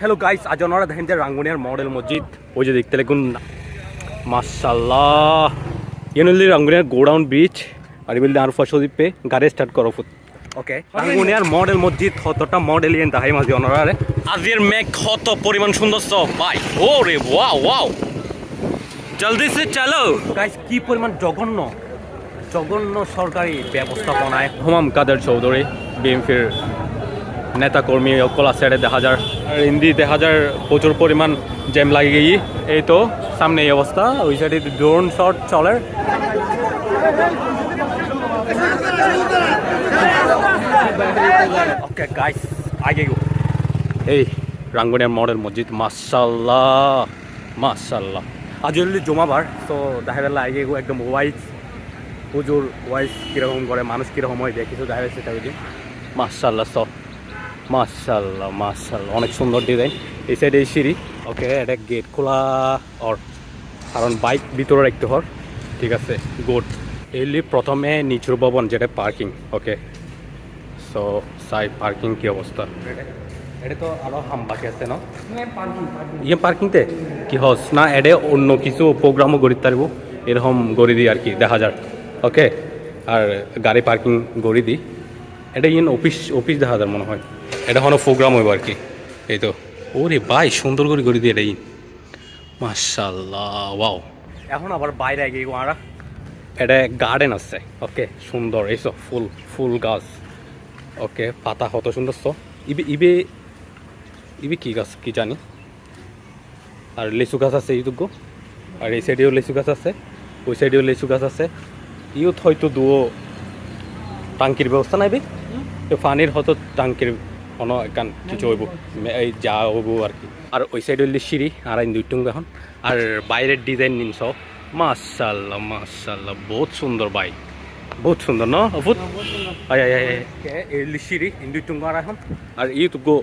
Hello guys আজ ওনারা দেখেন যে রাঙ্গুনিয়ার মডেল মসজিদ। ওই যে দেখতে লাগুন মাসাল্লাহ এনলি রাঙ্গুনিয়ার গোডাউন ব্রিজ আর বললি আর ফসল পে গাড়ি স্টার্ট করো ওকে রাঙ্গুনিয়ার মডেল মসজিদ কতটা মডেল ইয়েন তাহাই মাঝে ওনারা রে আজের মেঘ কত পরিমাণ সুন্দর সব ভাই। ও রে ওয়াও ওয়াও জলদি সে চলো। গাইস কি পরিমাণ জঘন্য জঘন্য সরকারি ব্যবস্থাপনায়। হোমাম কাদের চৌধুরী বিএনপির নেতাকর্মী অকল আছে দেখা আর হিন্দি দেখা যার প্রচুর পরিমাণ জ্যাম লাগে গিয়ে। এই তো, সামনে এই অবস্থা, ওই সাইডে ড্রোন শট চলে। ওকে গাইস আগে এই রাঙ্গুনিয়ার মডেল মসজিদ মাসাল্লাহ মাসাল্লাহ আজ হলি জমাবার তো দেখা গেল আগে গো একদম ওয়াইজ পুজোর ওয়াইজ কীরকম করে, মানুষ কীরকম হয়, দেখি তো দেখা সেটা বুঝি মাসাল্লাহ সব মাশাল্লাহ মাশাল্লাহ। অনেক সুন্দর ডিজাইন এই সাইডে এই সিঁড়ি। ওকে এটা গেট খোলা অর কারণ বাইক ভিতরে রাখতে হর ঠিক আছে গুড এলি প্রথমে নিচুর ভবন যেটা পার্কিং ওকে সো সাই পার্কিং কি অবস্থা? এটা তো আরও হাম বাকি আছে না ইয়ে পার্কিংতে কি হস? না এডে অন্য কিছু প্রোগ্রামও গড়ি তারিব। এরকম গড়ি দিই আর কি দেখা যাক ওকে আর গাড়ি পার্কিং গড়ি দিই। এটা ইন অফিস অফিস দেখা যায় মনে হয়। এটা কোনো প্রোগ্রাম হইব আর কি। এই তো। ওরে ভাই সুন্দর করে করে দিয়ে এটাই মাশাল্লাহ ওয়াও। এখন আবার বাইরে গিয়ে আমরা এটা গার্ডেন আছে। ওকে সুন্দর এইসব ফুল ফুল গাছ। ওকে পাতা কত সুন্দর তো ইবে ইবে ইবে কি গাছ কি জানি। আর লিচু গাছ আছে এইটুকু আর এই সাইডেও লিচু গাছ আছে। ওই সাইডেও লিচু গাছ আছে। ইউথ হয়তো দুও টাঙ্কির ব্যবস্থা নাইবে। তো পানির হয়তো টাঙ্কির কোনো একান কিছু হইব। এই যা হইব আর কি। আর ওই সাইড হইলে সিঁড়ি আর আইন দুইটুং এখন। আর বাইরের ডিজাইন নিন সব। মাশাল্লাহ মাশাল্লাহ বহুত সুন্দর বাই বহুত সুন্দর ন অভূত? সিঁড়ি দুইটুং আর এখন? আর ইউটুকু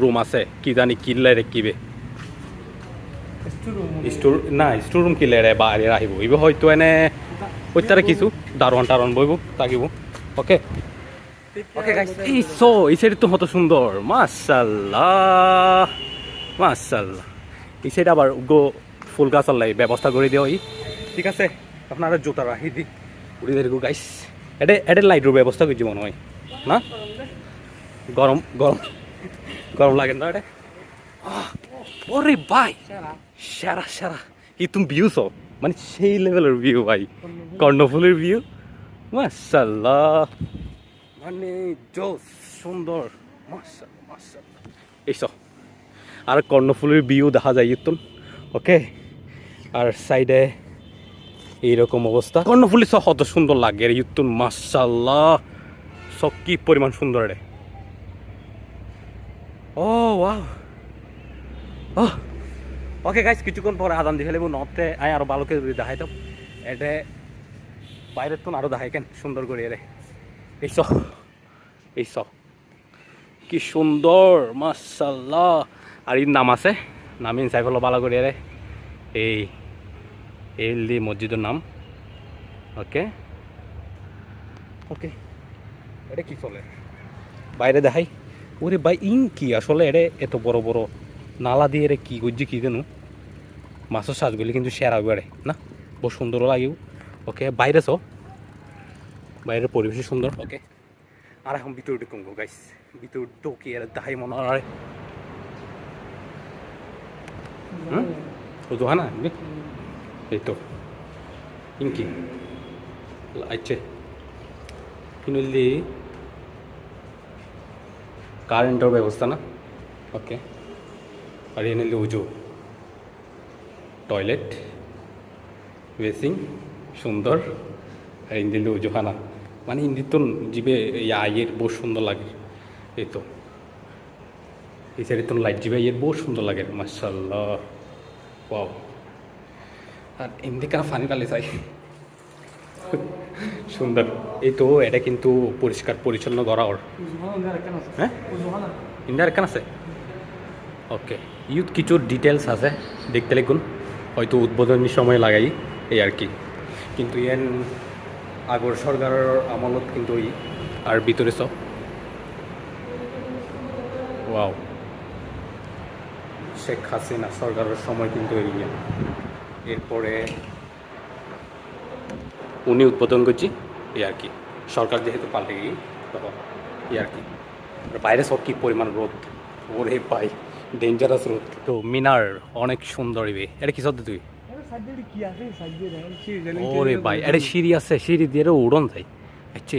রুম আছে। কি জানি কিনলে রে কিবে স্টোর না স্টোর রুম কিনলে রে বাইরে আহিব। ইবে হয়তো এনে ওইতারে কিছু দারোয়ান টারোয়ান বইব তাকিব। ওকে এই সো এই সাইড তো কত সুন্দর। মাশাল্লাহ মাশাল্লাহ এই সাইড আবার গো ফুল গাছ আল্লাহ ব্যবস্থা করে দিও ঠিক আছে? আপনারা জুতা রাখি দি। উড়ি দেখো গাইস এটা এটা লাইটের ব্যবস্থা করছি মনে হয় না? গরম গরম। গরম লাগে না এটা? ওরে ভাই! সেরা। সেরা কি তুমি ভিউ সো? মানে সেই লেভেলের ভিউ ভাই। কর্ণফুলের ভিউ মাশাল্লাহ মানে জোস, সুন্দর। এইসব আর কর্ণফুলের ভিউ দেখা যায়, ইতুন। ওকে? আর সাইডে এইরকম অবস্থা। কর্ণফুলি সব কত সুন্দর লাগে রে, ইতুন মাশাল্লাহ সব কি পরিমাণ সুন্দর রে। ও, ওয়াও। ওকে গাইস কিছুক্ষণ পরে আদান দিয়ে ফেলব নতে আয় আরও ভালো করে দেখাই তো এটা বাইরের তো আরও দেখাই, কেন? সুন্দর করে রে। এইসব এইসব কি সুন্দর মাশাল্লাহ আর এর নাম আছে নাম ইনসাই ফেলো ভালো করে রে এই এলদি মসজিদের নাম। ওকে ওকে এটা কি চলে? বাইরে দেখাই। ওরে ভাই ইন কি আসলে এটা এত বড় বড় নালা দিয়ে রে কি করছি কি জানো? মাছের সাজগুলি কিন্তু সেরা বেড়ে না? বহু সুন্দরও লাগেও। ওকে বাইরে সো বাইরের পরিবেশ সুন্দর। ওকে আর এখন ভিতরে ঢুকুন গো গাইস ভিতরে ঢুকি আর দাহাই মনে হয়। হুম? ও তো না এই তো। ইনকি। আচ্ছা কিনলি কারেন্টের ব্যবস্থা না? ওকে আর এনে উজু টয়লেট বেসিং সুন্দর আর ইন্দিল উজুখানা মানে ইন্দির তো জিবে আইয়ের বহু সুন্দর লাগে, এই তো। এই সাইডে তো লাইট জিবে আইয়ের বহু সুন্দর লাগে মার্শাল্লাহ ওয়াও। আর এমনি কেন ফানি ডালে চাই সুন্দর। এই তো, এটা কিন্তু পরিষ্কার পরিচ্ছন্ন করা ওর হ্যাঁ? ইন্ডিয়ার কেন আছে? ওকে। ইউথ কিছু ডিটেলস আছে, দেখতে লিখুন। হয়তো উদ্বোধনী সময় লাগাই, এই আর কি। কিন্তু এন আগর সরকারের আমলত কিন্তু ই। আর ভিতরে সব ওয়াও শেখ হাসিনা সরকারের সময় কিন্তু এই। এরপরে উনি উদ্বোধন করছি এই আর কি? সরকার যেহেতু পাল্টে গিয়ে তখন এই আর কি বাইরে সব কি পরিমাণ রোদ ওরে ভাই ডেঞ্জারাস রোদ তো মিনার অনেক সুন্দর এটা কি সত্যি তুই? ওরে ভাই এটা সিঁড়ি আছে সিঁড়ি দিয়ে উড়ন যায়। আচ্ছা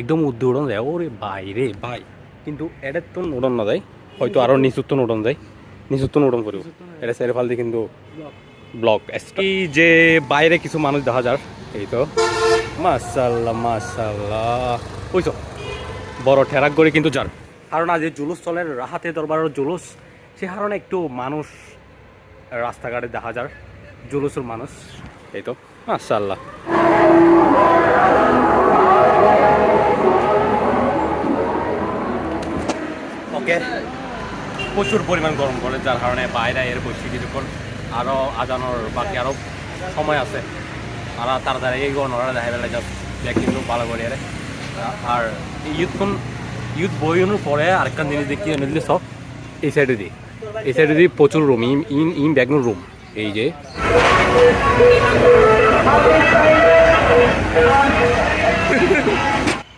একদম উদ্দে উড়ন যায়। ওরে ভাই রে ভাই কিন্তু এটার তো উড়ন না যায়। হয়তো আরও নিচুত্তন উড়ন যায়। নিচুত্তন উড়ন করিব। এটা সেরে ফাল দিয়ে কিন্তু ব্লক এই যে বাইরে কিছু মানুষ দেখা যার এই তো। মাসাল্লাহ মাসাল্লাহ বুঝছ? বড় ঠেরাক করে কিন্তু যার। কারণ আজ জুলুস চলে রাহাতে দরবারের জুলুস সে কারণে একটু মানুষ রাস্তাঘাটে দেখা যার। জুলুসের মানুষ। এই তো মাসাল্লাহ ওকে প্রচুর পরিমাণ গরম করে যার কারণে বাইরে এর বসছি কিছুক্ষণ আরও আজানোর বাকি আরও সময় আছে। আর তাড়াতাড়ি এই গরম ওরা দেখা গেলে দেখ কিন্তু ভালো করে। আর ইউথখন ইউথ বইনের পরে আরেকটা জিনিস দেখি নিলে সব এই সাইডে দিই এই সাইডে দিই প্রচুর রুম ইন ইন ইন ব্যাগনোর রুম এই যে।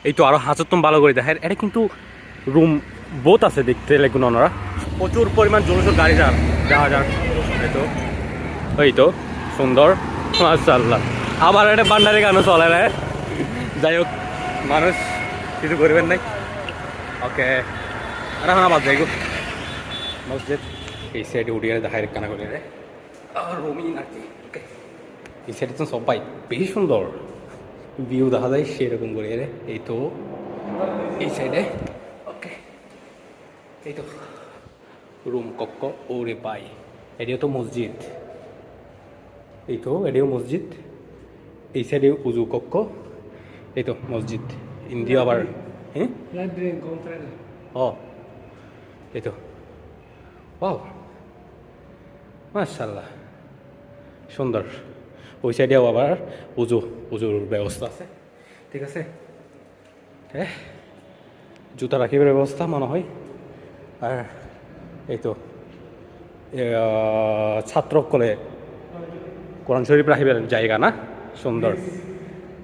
এই তো আরও হাজারতম ভালো করে দেখেন এটা কিন্তু রুম বোথ আছে দেখতে লাগবে ওনারা। প্রচুর পরিমাণ জলসর গাড়ি যান দেখা যান এই তো। এই তো, সুন্দর। মাশাআল্লাহ। আবার একটা বান্ডারি গানও চলে না যাই হোক, মানুষ কিছু করবেন নাই। ওকে। আর এখন আবার যাই গো। মসজিদ। এই সাইডে উঠিয়ে দেখা কানা করে রে আর কি এই সাইডে তো সবাই বেশি সুন্দর ভিউ দেখা যায় সেরকম করে রে এই তো এই সাইডে ওকে এই তো রুম কক্ক ওরে পাই এটিও তো মসজিদ এই তো এটিও মসজিদ এই সাইডে উজু কক্ক এই তো মসজিদ ইন্ডিয়া আবার হ্যাঁ ও এই তো ও মাশাল্লাহ সুন্দর। ওই সাইডেও আবার উজু, উজুর ব্যবস্থা আছে। ঠিক আছে? হ্যাঁ? জুতা রাখিবার ব্যবস্থা মনে হয়। আর এই তো ছাত্রকলে কোরআন শরীফ রাখিবার জায়গা না? সুন্দর।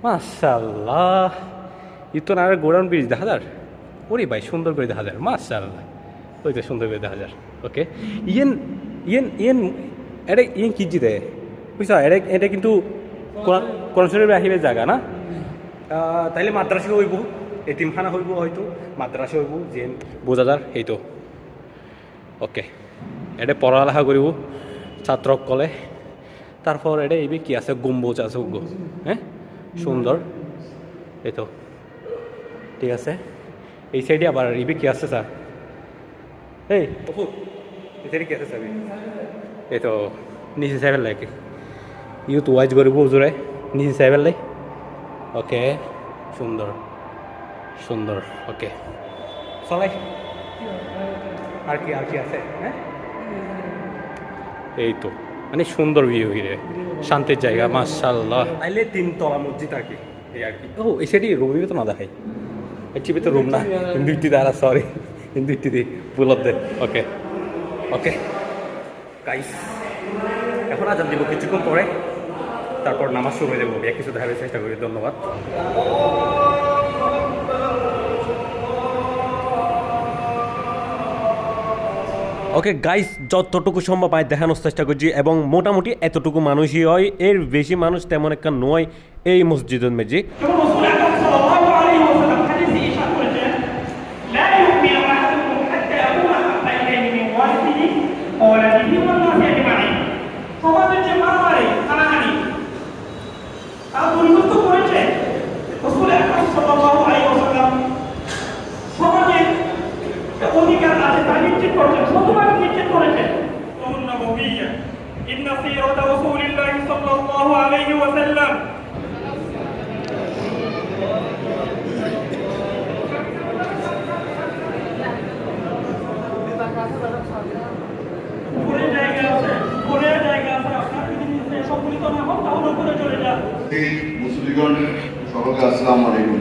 মাশাল্লাহ ই তো না গোড়াউন ব্রিজ দেখা যার? ওরে ভাই, সুন্দর করে দেখা যায় মাশাল্লাহ ওই তো সুন্দর করে দেখা যার। ওকে। ইয়েন ইয়েন ইয়েন এটা ইয়েন কি জিতে? বুঝছ এটা এটা কিন্তু কোরআন কোরআন শরীফ রাখিবার জায়গা না তাইলে মাদ্রাসা হইব এতিমখানা হইব হয়তো। মাদ্রাসা হইব যে বোঝা যার তো ওকে এটা পড়ালেখা করিব ছাত্রসকলে তারপর এটা এইবে কি আছে? গম্বুজ আছে হ্যাঁ সুন্দর এই ঠিক আছে। এই সাইডে আবার এইবে কি আছে স্যার এই অপু এই সাইডে কি আছে স্যার এই তো নিচে সাইবেল লাগে। ইউথ ওয়াইজ করিব হুজুরে নিচে সাইবেল লাই ওকে সুন্দর সুন্দর ওকে। চলাই। আর কি আর কি আছে হ্যাঁ? এই তো মানে সুন্দর ভিউ হিরে শান্তির জায়গা মাশাল্লাহ তাইলে তিনতলা মসজিদ আর কি এই আর কি। ও এই সেটি রুমই তো না দেখাই? একচুয়ালি তো রুম না হিন্দুটি দ্বারা সরি হিন্দুটি দি ভুলতে ওকে ওকে। গাইস এখন আজান দিব কিছুক্ষণ পরে। তারপর নামাজ শুরু হয়ে যাব এক কিছু দেখার চেষ্টা করি, ধন্যবাদ। ওকে গাইস যতটুকু সম্ভব আয় দেখানোর চেষ্টা করছি এবং মোটামুটি এতটুকু মানুষই হয়, এর বেশি মানুষ তেমন একটা নয় এই মসজিদের মেজিক আছে আপনার যদি নিচে সম্মিলিত না হন তাহলে উপরে চলে যান। এই মুসলিগণ সবাইকে আসসালামু আলাইকুম।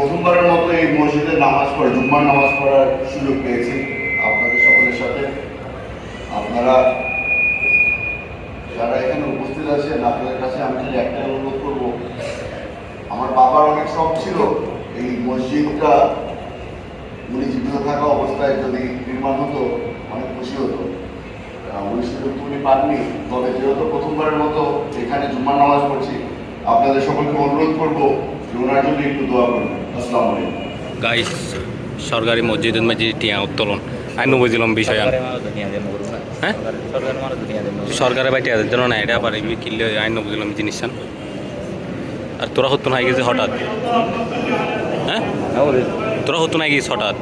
প্রথমবারের মতো এই মসজিদে নামাজ পড়ে, জুম্মার নামাজ পড়ার সুযোগ পেয়েছি আপনাদের সকলের সাথে। আপনারা যারা এখানে উপস্থিত আছেন, আপনাদের কাছে আমি খালি একটাই অনুরোধ করব। আমার বাবার অনেক শখ ছিল এই মসজিদটা উনি জীবিত থাকা অবস্থায় যদি নির্মাণ হতো, অনেক খুশি হতো। উনি সুযোগ তো উনি পাননি, তবে যেহেতু প্রথমবারের মতো এখানে জুম্মার নামাজ পড়ছি, আপনাদের সকলকে অনুরোধ করব যে ওনার জন্য একটু দোয়া করবেন। গাইস সরকারি মসজিদের মাঝে টিয়া উত্তোলন। আমি বুঝলাম বিষয়। হ্যাঁ? সরকারের বাই টিয়াদের জন্য না এটা পারি কিনলে আইন বুঝলাম জিনিস আর তোরা হতো না গেছে হঠাৎ। হ্যাঁ? তোরা হতো না গেছিস হঠাৎ।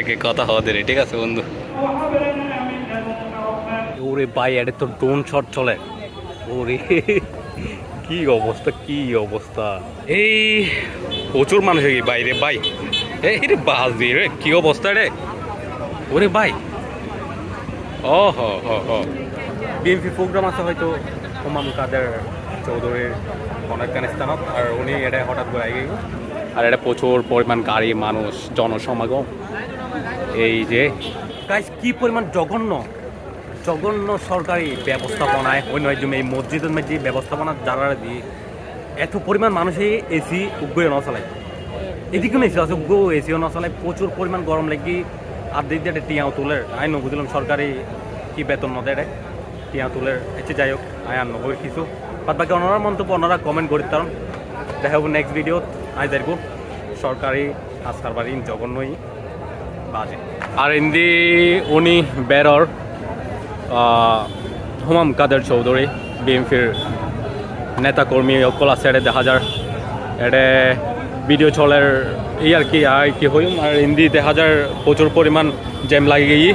একে কথা হওয়া দেরি ঠিক আছে বন্ধু। ওরে ভাই এটা তো ড্রোন শট চলে। ওরে কি অবস্থা কি অবস্থা? এই প্রচুর মানুষ হয়ে বাইরে ভাই। এই রে বাস দিয়ে রে কি অবস্থা রে? ওরে ভাই। ও হ বিএনপি প্রোগ্রাম আছে হয়তো হুমাম কাদের চৌধুরীর অনেকখান স্থানত আর উনি এটা হঠাৎ করে আগে আর এটা প্রচুর পরিমাণ গাড়ি মানুষ জনসমাগম। এই যে গাইস কি পরিমাণ জঘন্য। জঘন্য সরকারি ব্যবস্থাপনায়, অন্য একজন এই মসজিদের মধ্যে ব্যবস্থাপনা যারা দিয়ে এত পরিমাণ মানুষই এসি উগ্র না চালায় এদিকে এসি আছে, উগ্র এসিও না চালায় প্রচুর পরিমাণ গরম লাগি, আর দিক দিয়ে টিয়াও তুলের আই ন বুঝলাম সরকারি কি বেতন ন দেয় টিয়া তুলের এসে যাই হোক আই আর নগর কিছু। বাদ বাকি ওনারা মন্তব্য ওনারা কমেন্ট করি তারণ দেখা হব নেক্সট ভিডিও আই দেখব সরকারি আস্থার বাড়ি, জঘন্যই বাজে। আর ইন্দি উনি বেরর। হুমাম কাদের চৌধুরী বিএনপির নেতাকর্মী অকল আছে এটা দেখা যার এটা ভিডিও চলের এই আর কি আর কি হইম আর হিন্দি দেখা যার প্রচুর পরিমাণ জ্যাম লাগে গিয়ে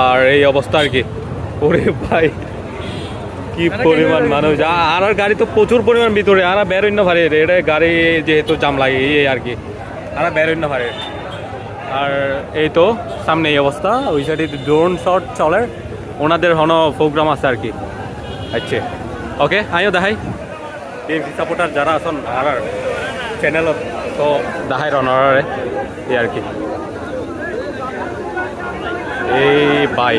আর এই অবস্থা আর কি? ওরে ভাই কি পরিমাণ মানুষ আর আর গাড়ি তো প্রচুর পরিমাণ ভিতরে আর বেরোন্য ভারে এটা গাড়ি যেহেতু জাম লাগে এই আর কি। আর বেরোন্য ভারে আর এই তো সামনে এই অবস্থা ওই সাইডে ড্রোন শট চলে। ওনাদের হন প্রোগ্রাম আছে আর কি আচ্ছা ওকে আমিও দেখাই বিএনপি সাপোর্টার যারা আছেন আর চ্যানেলত তো দেখাই রনারে এই আর কি এই বাই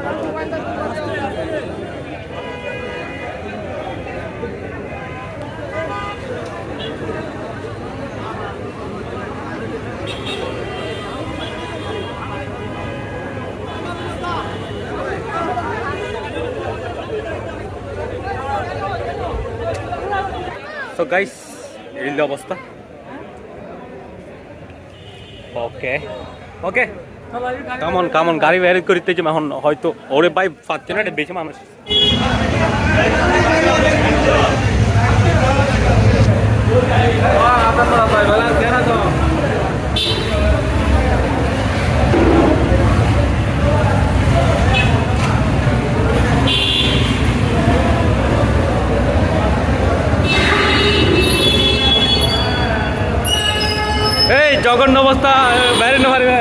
সো গাইস এই অবস্থা ওকে ওকে কামন কামন গাড়ি বের করিতে যে এখন হয়তো ওরে ভাই পাচ্ছে না এটা বেশি মানুষ এই জঘন্য অবস্থা বাইরে না পারিবে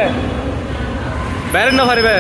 বাইরে না পারিবে